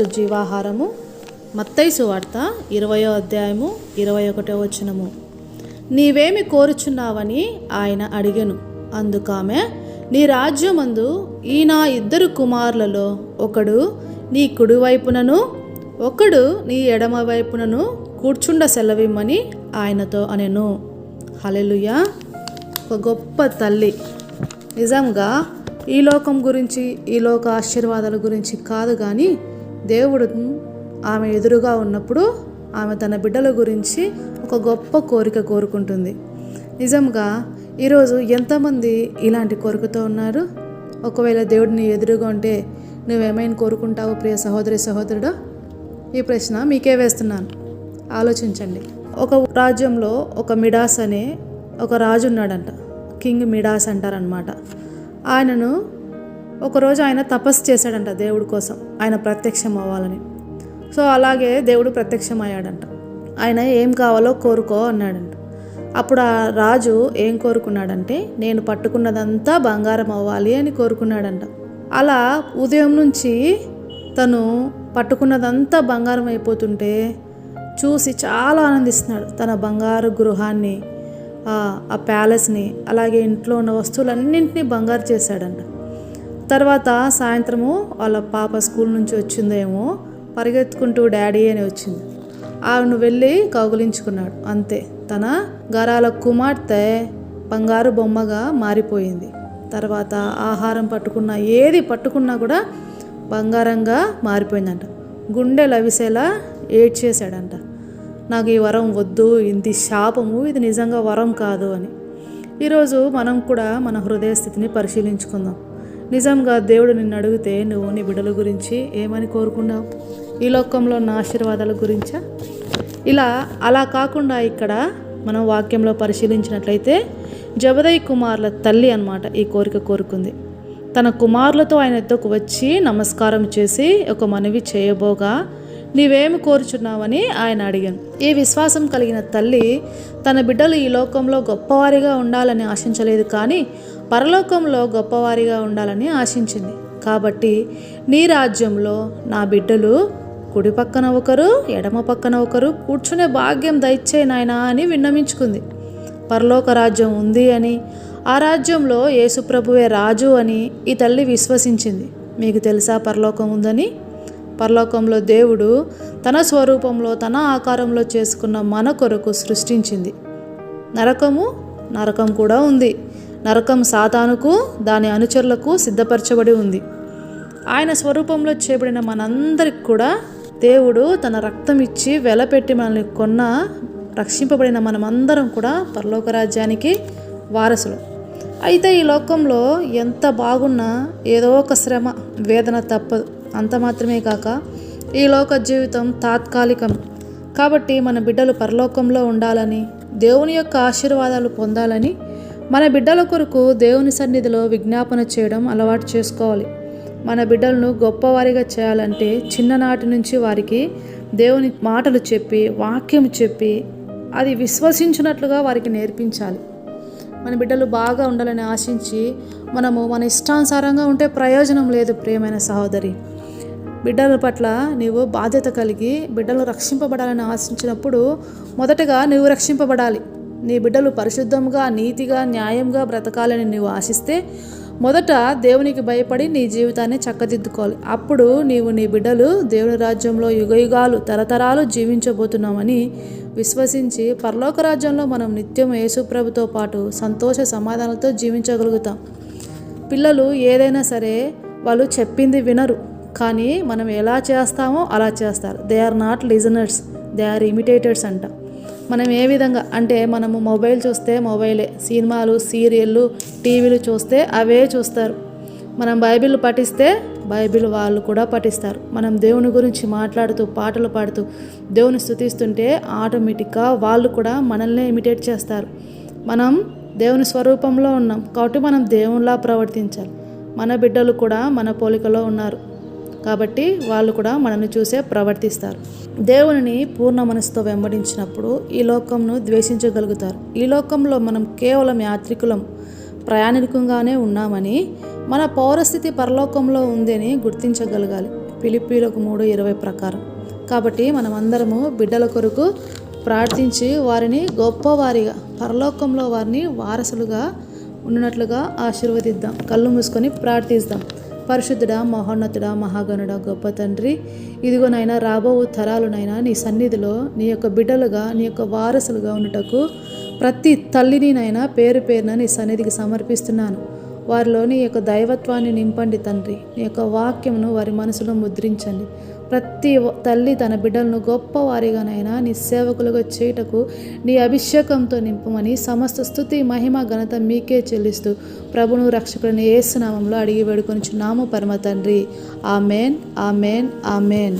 ఈరోజు జీవాహారము. మత్తైసు వార్త ఇరవయో అధ్యాయము ఇరవై ఒకటో వచనము. నీవేమి కోరుచున్నావని ఆయన అడిగను. అందుకామె నీ రాజ్యమందు ఈ నా ఇద్దరు కుమారులలో ఒకడు నీ కుడివైపునను ఒకడు నీ ఎడమ వైపునను కూర్చుండ సెలవిమ్మని ఆయనతో అనెను. హలెలుయ ఒక గొప్ప తల్లి. నిజంగా ఈ లోకం గురించి ఈ లోక ఆశీర్వాదాల గురించి కాదు కానీ దేవుడు ఆమె ఎదురుగా ఉన్నప్పుడు ఆమె తన బిడ్డల గురించి ఒక గొప్ప కోరిక కోరుకుంటుంది. నిజంగా ఈరోజు ఎంతమంది ఇలాంటి కోరికతో ఉన్నారు? ఒకవేళ దేవుడు నీ ఎదురుగా ఉంటే నువ్వేమైనా కోరుకుంటావు ప్రియ సహోదరి సహోదరుడు? ఈ ప్రశ్న మీకే వేస్తున్నాను. ఆలోచించండి. ఒక రాజ్యంలో ఒక మిడాస్ అనే ఒక రాజు ఉన్నాడంట. కింగ్ మిడాస్ అంటారనమాట ఆయనను ఒకరోజు ఆయన తపస్సు చేశాడంట దేవుడి కోసం. ఆయన ప్రత్యక్షం అవ్వాలని. సో అలాగే దేవుడు ప్రత్యక్షమయ్యాడంట. ఆయన ఏం కావాలో కోరుకో అన్నాడంట. అప్పుడు ఆ రాజు ఏం కోరుకున్నాడంటే నేను పట్టుకున్నదంతా బంగారం అవ్వాలి అని కోరుకున్నాడంట. అలా ఉదయం నుంచి తను పట్టుకున్నదంతా బంగారం అయిపోతుంటే చూసి చాలా ఆనందిస్తున్నాడు. తన బంగారు గృహాన్ని ఆ ప్యాలెస్ని అలాగే ఇంట్లో ఉన్న వస్తువులన్నింటినీ బంగారు చేశాడంట. తర్వాత సాయంత్రము వాళ్ళ పాప స్కూల్ నుంచి వచ్చిందేమో పరిగెత్తుకుంటూ డాడీ అని వచ్చింది. ఆమెను వెళ్ళి కౌగులించుకున్నాడు. అంతే తన గరాల కుమార్తె బంగారు బొమ్మగా మారిపోయింది. తర్వాత ఆహారం పట్టుకున్న ఏది పట్టుకున్నా కూడా బంగారంగా మారిపోయిందంట. గుండె లవిసేలా ఏడ్చేశాడంట. నాకు ఈ వరం వద్దు ఇది శాపము ఇది నిజంగా వరం కాదు అని. ఈరోజు మనం కూడా మన హృదయ స్థితిని పరిశీలించుకుందాం. నిజంగా దేవుడు నిన్ను అడిగితే నువ్వు నీ బిడ్డల గురించి ఏమని కోరుకున్నావు? ఈ లోకంలో నా ఆశీర్వాదాల గురించా? ఇలా అలా కాకుండా ఇక్కడ మనం వాక్యంలో పరిశీలించినట్లయితే జబదయ్ కుమార్ల తల్లి అనమాట ఈ కోరిక కోరుకుంది. తన కుమారులతో ఆయన ఎద్దకు వచ్చి నమస్కారం చేసి ఒక మనవి చేయబోగా నీవేమి కోరుచున్నావని ఆయన అడిగాను. ఈ విశ్వాసం కలిగిన తల్లి తన బిడ్డలు ఈ లోకంలో గొప్పవారిగా ఉండాలని ఆశించలేదు కానీ పరలోకంలో గొప్పవారిగా ఉండాలని ఆశించింది. కాబట్టి నీ రాజ్యంలో నా బిడ్డలు కుడి పక్కన ఒకరు ఎడమ పక్కన ఒకరు కూర్చునే భాగ్యం దయచే నాయనా అని విన్నమించుకుంది పరలోక రాజ్యం ఉంది అని ఆ రాజ్యంలో యేసుప్రభువే రాజు అని ఈ తల్లి విశ్వసించింది. మీకు తెలుసా పరలోకం ఉందని? పరలోకంలో దేవుడు తన స్వరూపంలో తన ఆకారంలో చేసుకున్న మన కొరకు సృష్టించింది. నరకము నరకం కూడా ఉంది. నరకం సాతానుకు దాని అనుచరులకు సిద్ధపరచబడి ఉంది. ఆయన స్వరూపంలో చేయబడిన మనందరికి కూడా దేవుడు తన రక్తం ఇచ్చి వెలపెట్టి మనల్ని కొన్న రక్షింపబడిన మనమందరం కూడా పరలోక రాజ్యానికి వారసులు. అయితే ఈ లోకంలో ఎంత బాగున్నా ఏదో ఒక శ్రమ వేదన తప్పదు. అంత మాత్రమే కాక ఈ లోక జీవితం తాత్కాలికం. కాబట్టి మన బిడ్డలు పరలోకంలో ఉండాలని దేవుని యొక్క ఆశీర్వాదాలు పొందాలని మన బిడ్డల కొరకు దేవుని సన్నిధిలో విజ్ఞాపన చేయడం అలవాటు చేసుకోవాలి. మన బిడ్డలను గొప్పవారిగా చేయాలంటే చిన్ననాటి నుంచి వారికి దేవుని మాటలు చెప్పి వాక్యం చెప్పి అది విశ్వసించినట్లుగా వారికి నేర్పించాలి. మన బిడ్డలు బాగా ఉండాలని ఆశించి మనము మన ఇష్టానుసారంగా ఉంటే ప్రయోజనం లేదు ప్రియమైన సహోదరి. బిడ్డల పట్ల నీవు బాధ్యత కలిగి బిడ్డలు రక్షింపబడాలని ఆశించినప్పుడు మొదటగా నువ్వు రక్షింపబడాలి. నీ బిడ్డలు పరిశుద్ధంగా నీతిగా న్యాయంగా బ్రతకాలని నీవు ఆశిస్తే మొదట దేవునికి భయపడి నీ జీవితాన్ని చక్కదిద్దుకోవాలి. అప్పుడు నీవు నీ బిడ్డలు దేవుని రాజ్యంలో యుగయుగాలు తరతరాలు జీవించబోతున్నామని విశ్వసించి పరలోక రాజ్యంలో మనం నిత్యం యేసుప్రభుతో పాటు సంతోష సమాధానాలతో జీవించగలుగుతాం. పిల్లలు ఏదైనా సరే వాళ్ళు చెప్పింది వినరు. కానీ మనం ఎలా చేస్తామో అలా చేస్తారు. They are not listeners they are imitators అంట. మనం ఏ విధంగా అంటే మనము మొబైల్ చూస్తే మొబైలే సినిమాలు సీరియళ్ళు టీవీలు చూస్తే అవే చూస్తారు. మనం బైబిల్ పఠిస్తే బైబిల్ వాళ్ళు కూడా పఠిస్తారు. మనం దేవుని గురించి మాట్లాడుతూ పాటలు పాడుతూ దేవుని స్థుతిస్తుంటే ఆటోమేటిక్గా వాళ్ళు కూడా మనల్ని ఇమిటేట్ చేస్తారు. మనం దేవుని స్వరూపంలో ఉన్నాం కాబట్టి మనం దేవునిలా ప్రవర్తించాలి. మన బిడ్డలు కూడా మన పోలికలో ఉన్నారు. కాబట్టి వాళ్ళు కూడా మనల్ని చూసే ప్రవర్తిస్తారు. దేవుని పూర్ణ మనసుతో వెంబడించినప్పుడు ఈ లోకంను ద్వేషించగలుగుతారు. ఈ లోకంలో మనం కేవలం యాత్రికులం ప్రయాణికంగానే ఉన్నామని మన పౌరస్థితి పరలోకంలో ఉందని గుర్తించగలగాలి. పిలిపిలకు మూడు ఇరవై ప్రకారం. కాబట్టి మనమందరము బిడ్డల కొరకు ప్రార్థించి వారిని గొప్పవారిగా పరలోకంలో వారిని వారసులుగా ఉన్నట్లుగా ఆశీర్వదిద్దాం. కళ్ళు మూసుకొని ప్రార్థిద్దాం. పరిశుద్ధుడా మహోన్నతుడా మహాగణుడ గొప్ప తండ్రి. ఇదిగోనైనా రాబో తరాలునైనా నీ సన్నిధిలో నీ యొక్క బిడ్డలుగా నీ యొక్క వారసులుగా ఉండటకు ప్రతి తల్లినినైనా పేరు పేరున నీ సన్నిధికి సమర్పిస్తున్నాను. వారిలో నీ యొక్క దైవత్వాన్ని నింపండి తండ్రి. నీ యొక్క వాక్యమును వారి మనసులో ముద్రించండి. ప్రతి తల్లి తన బిడ్డలను గొప్పవారిగానైనా నీ సేవకులుగా చేయుటకు నీ అభిషేకంతో నింపమని సమస్త స్థుతి మహిమ ఘనత మీకే చెల్లిస్తూ ప్రభును రక్షకుడిని ఏసునామంలో అడిగి వేడుకొనిచున్నాము పరమ తండ్రి ఆమెన్ ఆమెన్ ఆమెన్.